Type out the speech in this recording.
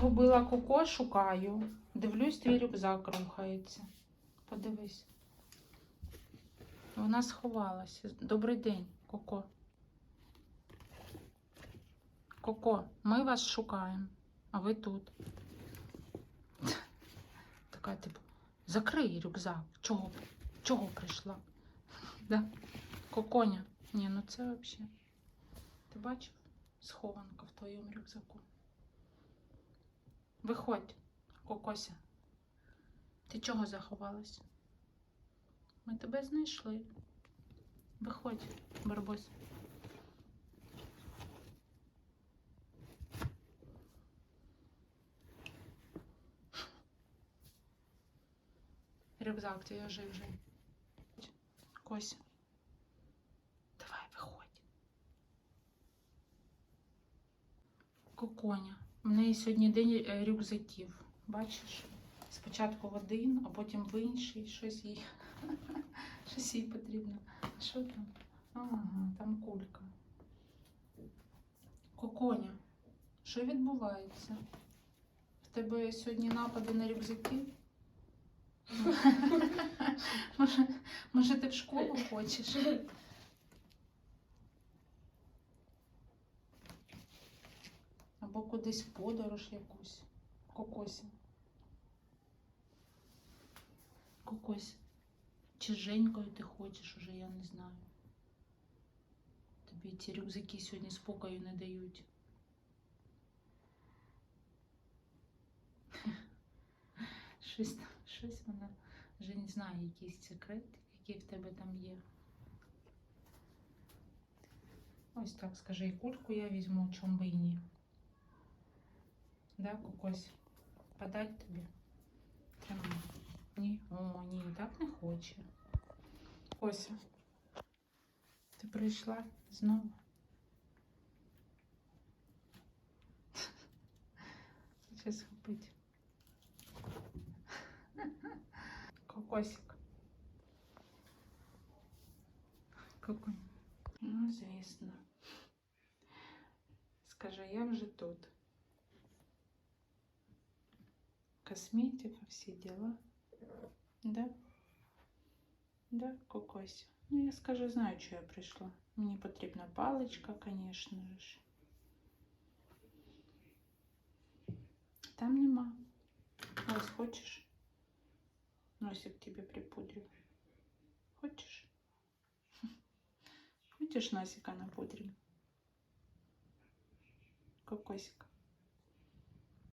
Губила коко, шукаю. Дивлюсь, твій рюкзак рухається. Подивись. Вона сховалася. Добрий день, Коко. Коко, ми вас шукаємо, а ви тут. Така типу, закрий рюкзак. Чого? Чого прийшла? Да? Коконя. Ні, ну це взагалі. Ти бачив? Схованка в твоєму рюкзаку. Виходь, Кокося. Ти чого заховалась? Ми тебе знайшли. Виходь, Барбос. Рюкзак твій вже вже. Кося. Давай, виходь. Коконя. У неї сьогодні день е, рюкзаків. Бачиш? Спочатку в один, а потім в інший. Щось їй. Щось їй потрібно. Що там? Ага, там кулька. Коконя, що відбувається? В тебе сьогодні напади на рюкзаки? Може, може ти в школу хочеш? Або кудись в подорож якусь. Кокося. Кокось. Чи Женькою ти хочеш, уже я не знаю. Тобі ці рюкзаки сьогодні спокою не дають. Щось, щось вона вже не знає, якийсь секрет, який в тебе там є. Ось так скажи, і кульку я візьму, чом би і ні. Да, кокось? Подать тобі? Тримай. Ні, о, ні, так не хоче. Кося, ти прийшла знову? Зараз хопить. Кокосик. Какой? Ну, звісно. Скажи, я вже тут. Косметика, всі діла. Да? Да, кокось. Ну, я скажу, знаю, що я прийшла. Мені потрібна паличка, звісно ж. Там нема. Ось хочеш? Носик тебе припудрю. Хочешь? Хочешь носика напудрим? Кокосик.